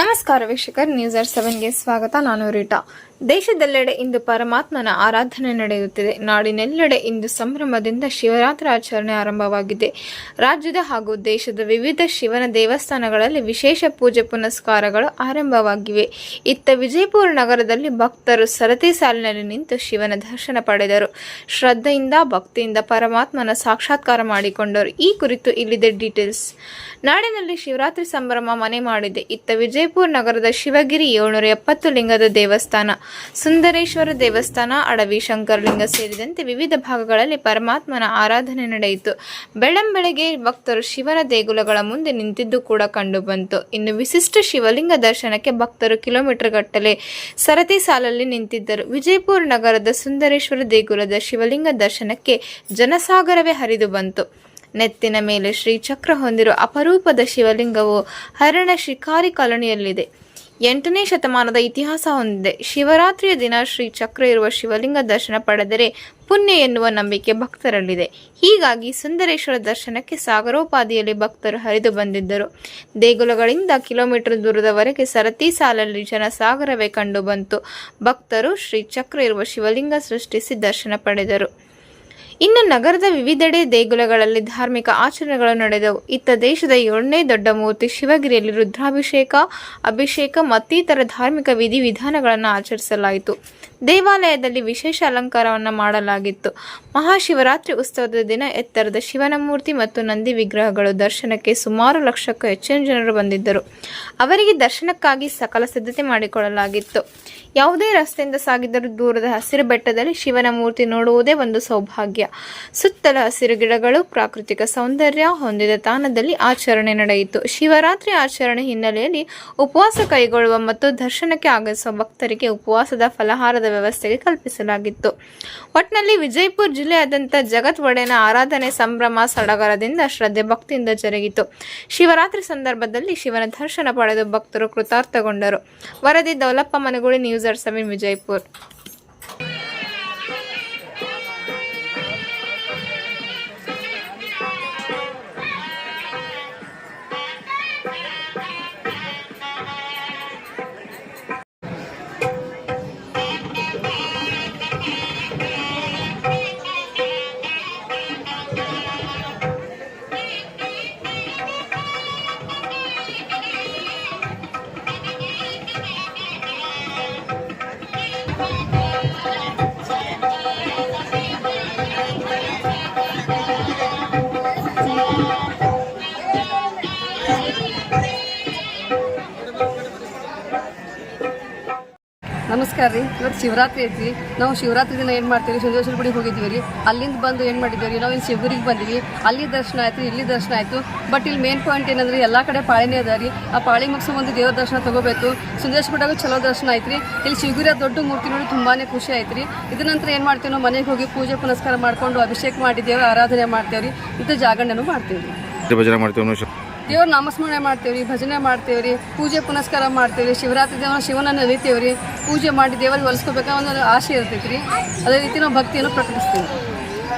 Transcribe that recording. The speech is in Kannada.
ನಮಸ್ಕಾರ ವೀಕ್ಷಕರ್ ನ್ಯೂಸ್ ಆರ್ ಸೆವೆನ್ಗೆ ಸ್ವಾಗತ. ನಾನು ರೀಟಾ. ದೇಶದೆಲ್ಲೆಡೆ ಇಂದು ಪರಮಾತ್ಮನ ಆರಾಧನೆ ನಡೆಯುತ್ತಿದೆ. ನಾಡಿನೆಲ್ಲೆಡೆ ಇಂದು ಸಂಭ್ರಮದಿಂದ ಶಿವರಾತ್ರಿ ಆಚರಣೆ ಆರಂಭವಾಗಿದೆ. ರಾಜ್ಯದ ಹಾಗೂ ದೇಶದ ವಿವಿಧ ಶಿವನ ದೇವಸ್ಥಾನಗಳಲ್ಲಿ ವಿಶೇಷ ಪೂಜೆ ಪುನಸ್ಕಾರಗಳು ಆರಂಭವಾಗಿವೆ. ಇತ್ತ ವಿಜಯಪುರ ನಗರದಲ್ಲಿ ಭಕ್ತರು ಸರತಿ ಸಾಲಿನಲ್ಲಿ ನಿಂತು ಶಿವನ ದರ್ಶನ ಪಡೆದರು. ಶ್ರದ್ಧೆಯಿಂದ, ಭಕ್ತಿಯಿಂದ ಪರಮಾತ್ಮನ ಸಾಕ್ಷಾತ್ಕಾರ ಮಾಡಿಕೊಂಡರು. ಈ ಕುರಿತು ಇಲ್ಲಿದೆ ಡೀಟೇಲ್ಸ್. ನಾಡಿನಲ್ಲಿ ಶಿವರಾತ್ರಿ ಸಂಭ್ರಮ ಮನೆ ಮಾಡಿದೆ. ಇತ್ತ ವಿಜಯಪುರ ನಗರದ ಶಿವಗಿರಿ ಏಳ್ನೂರ ಎಪ್ಪತ್ತು ಲಿಂಗದ ದೇವಸ್ಥಾನ. ಸುಂದರೇಶ್ವರ ದೇವಸ್ಥಾನ, ಅಡವಿ ಶಂಕರಲಿಂಗ ಸೇರಿದಂತೆ ವಿವಿಧ ಭಾಗಗಳಲ್ಲಿ ಪರಮಾತ್ಮನ ಆರಾಧನೆ ನಡೆಯಿತು. ಬೆಳ್ಳಂಬೆಳಗ್ಗೆ ಭಕ್ತರು ಶಿವನ ದೇಗುಲಗಳ ಮುಂದೆ ನಿಂತಿದ್ದು ಕೂಡ ಕಂಡುಬಂತು ಇನ್ನು ವಿಶಿಷ್ಟ ಶಿವಲಿಂಗ ದರ್ಶನಕ್ಕೆ ಭಕ್ತರು ಕಿಲೋಮೀಟರ್ ಗಟ್ಟಲೆ ಸರತಿ ಸಾಲಲ್ಲಿ ನಿಂತಿದ್ದರು. ವಿಜಯಪುರ ನಗರದ ಸುಂದರೇಶ್ವರ ದೇಗುಲದ ಶಿವಲಿಂಗ ದರ್ಶನಕ್ಕೆ ಜನಸಾಗರವೇ ಹರಿದು ಬಂತು. ನೆತ್ತಿನ ಮೇಲೆ ಶ್ರೀಚಕ್ರ ಹೊಂದಿರುವ ಅಪರೂಪದ ಶಿವಲಿಂಗವು ಹರಣ ಶಿಕಾರಿ ಕಾಲೋನಿಯಲ್ಲಿದೆ. ಎಂಟನೇ ಶತಮಾನದ ಇತಿಹಾಸ ಹೊಂದಿದೆ. ಶಿವರಾತ್ರಿಯ ದಿನ ಶ್ರೀ ಚಕ್ರ ಇರುವ ಶಿವಲಿಂಗ ದರ್ಶನ ಪಡೆದರೆ ಪುಣ್ಯ ಎನ್ನುವ ನಂಬಿಕೆ ಭಕ್ತರಲ್ಲಿದೆ. ಹೀಗಾಗಿ ಸುಂದರೇಶ್ವರ ದರ್ಶನಕ್ಕೆ ಸಾಗರೋಪಾದಿಯಲ್ಲಿ ಭಕ್ತರು ಹರಿದು ಬಂದಿದ್ದರು. ದೇಗುಲಗಳಿಂದ ಕಿಲೋಮೀಟರ್ ದೂರದವರೆಗೆ ಸರತಿ ಸಾಲಲ್ಲಿ ಜನಸಾಗರವೇ ಕಂಡು ಬಂತು. ಭಕ್ತರು ಶ್ರೀಚಕ್ರ ಇರುವ ಶಿವಲಿಂಗ ಸೃಷ್ಟಿಸಿ ದರ್ಶನ ಪಡೆದರು. ಇನ್ನು ನಗರದ ವಿವಿಧೆಡೆ ದೇಗುಲಗಳಲ್ಲಿ ಧಾರ್ಮಿಕ ಆಚರಣೆಗಳು ನಡೆದವು. ಇತ್ತ ದೇಶದ ಏಳನೇ ದೊಡ್ಡ ಮೂರ್ತಿ ಶಿವಗಿರಿಯಲ್ಲಿ ರುದ್ರಾಭಿಷೇಕ, ಅಭಿಷೇಕ ಮತ್ತಿತರ ಧಾರ್ಮಿಕ ವಿಧಿವಿಧಾನಗಳನ್ನು ಆಚರಿಸಲಾಯಿತು. ದೇವಾಲಯದಲ್ಲಿ ವಿಶೇಷ ಅಲಂಕಾರವನ್ನು ಮಾಡಲಾಗಿತ್ತು. ಮಹಾಶಿವರಾತ್ರಿ ಉತ್ಸವದ ದಿನ ಎತ್ತರದ ಶಿವನ ಮೂರ್ತಿ ಮತ್ತು ನಂದಿ ವಿಗ್ರಹಗಳು ದರ್ಶನಕ್ಕೆ ಸುಮಾರು ಲಕ್ಷಕ್ಕೂ ಹೆಚ್ಚಿನ ಜನರು ಬಂದಿದ್ದರು. ಅವರಿಗೆ ದರ್ಶನಕ್ಕಾಗಿ ಸಕಲ ಸಿದ್ಧತೆ ಮಾಡಿಕೊಳ್ಳಲಾಗಿತ್ತು. ಯಾವುದೇ ರಸ್ತೆಯಿಂದ ಸಾಗಿದರೂ ದೂರದ ಹಸಿರು ಬೆಟ್ಟದಲ್ಲಿ ಶಿವನ ಮೂರ್ತಿ ನೋಡುವುದೇ ಒಂದು ಸೌಭಾಗ್ಯ. ಸುತ್ತಲ ಹಸಿರು ಗಿಡಗಳು ಪ್ರಾಕೃತಿಕ ಸೌಂದರ್ಯ ಹೊಂದಿದ ತಾಣದಲ್ಲಿ ಆಚರಣೆ ನಡೆಯಿತು. ಶಿವರಾತ್ರಿ ಆಚರಣೆ ಹಿನ್ನೆಲೆಯಲ್ಲಿ ಉಪವಾಸ ಕೈಗೊಳ್ಳುವ ಮತ್ತು ದರ್ಶನಕ್ಕೆ ಆಗಮಿಸುವ ಭಕ್ತರಿಗೆ ಉಪವಾಸದ ಫಲಹಾರದ ವ್ಯವಸ್ಥೆಗೆ ಕಲ್ಪಿಸಲಾಗಿತ್ತು. ಒಟ್ನಲ್ಲಿ ವಿಜಯಪುರ ಜಿಲ್ಲೆಯಾದ್ಯಂತ ಜಗತ್ ಒಡೆಯನ ಆರಾಧನೆ ಸಂಭ್ರಮ ಸಡಗರದಿಂದ ಶ್ರದ್ಧೆ ಭಕ್ತಿಯಿಂದ ಜರುಗಿತು. ಶಿವರಾತ್ರಿ ಸಂದರ್ಭದಲ್ಲಿ ಶಿವನ ದರ್ಶನ ಪಡೆದು ಭಕ್ತರು ಕೃತಾರ್ಥಗೊಂಡರು. ವರದಿ Daulappa Managuli, news R seven Vijayapur. ನಮಸ್ಕಾರ ರೀ. ಇವತ್ತು ಶಿವರಾತ್ರಿ ಐತಿ ನಾವು ಶಿವರಾತ್ರಿ ದಿನ ಏನು ಮಾಡ್ತೀವಿ? ಸಿದ್ದೇಶ್ವರ ಗುಡಿಗೆ ಹೋಗಿದ್ದೀವಿ ರೀ. ಅಲ್ಲಿಂದ ಬಂದು ಏನು ಮಾಡಿದ್ದೀವಿ ನಾವು ಇಲ್ಲಿ ಶಿವಗುರಿಗೆ ಬಂದೀವಿ. ಅಲ್ಲಿ ದರ್ಶನ ಆಯಿತು ಇಲ್ಲಿ ದರ್ಶನ ಆಯಿತು. ಬಟ್ ಇಲ್ಲಿ ಮೇನ್ ಪಾಯಿಂಟ್ ಏನಂದ್ರೆ ಎಲ್ಲ ಕಡೆ ಪಾಳಿನೇ ಅದ ರೀ. ಆ ಪಾಳಿ ಮುಗಿಸೋ ಒಂದು ದೇವ್ರ ದರ್ಶನ ತಗೋಬೇಕು. ಗುಡಿಯಾಗ ಚಲೋ ದರ್ಶನ ಆಯ್ತು ರೀ. ಇಲ್ಲಿ ಶಿವಗಿರಿಯ ದೊಡ್ಡ ಮೂರ್ತಿ ನೋಡಿ ತುಂಬಾ ಖುಷಿ ಆಯ್ತು ರೀ. ಇದ್ರ ನಂತರ ಏನು ಮಾಡ್ತೀವಿ ನಾವು? ಮನೆಗೆ ಹೋಗಿ ಪೂಜೆ ಪುನಸ್ಕಾರ ಮಾಡ್ಕೊಂಡು ಅಭಿಷೇಕ ಮಾಡಿದ್ದೇವೆ ಆರಾಧನೆ ಮಾಡ್ತೇವೆ ರೀ. ಇದು ಜಾಗರಣೆನೂ ಮಾಡ್ತೀವಿ ರೀ. ಭಜನೆ ಮಾಡ್ತೀವಿ ದೇವ್ರ ನಾಮಸ್ಮರಣೆ ಮಾಡ್ತೇವೆ ರೀ ಭಜನೆ ಮಾಡ್ತೇವೆ ರೀ ಪೂಜೆ ಪುನಸ್ಕಾರ ಮಾಡ್ತೇವೆ ರೀ ಶಿವರಾತ್ರಿ ದೇವನ ಶಿವನನ್ನು ನೆನೀತೇವೆ ರೀ ಪೂಜೆ ಮಾಡಿ ದೇವರಿಗೆ ಹೊಲಿಸ್ಕೋಬೇಕ ಒಂದು ಆಸೆ ಇರ್ತೈತೆ ರೀ ಅದೇ ರೀತಿ ನಾವು ಭಕ್ತಿಯನ್ನು ಪ್ರಕಟಿಸ್ತೀವಿ.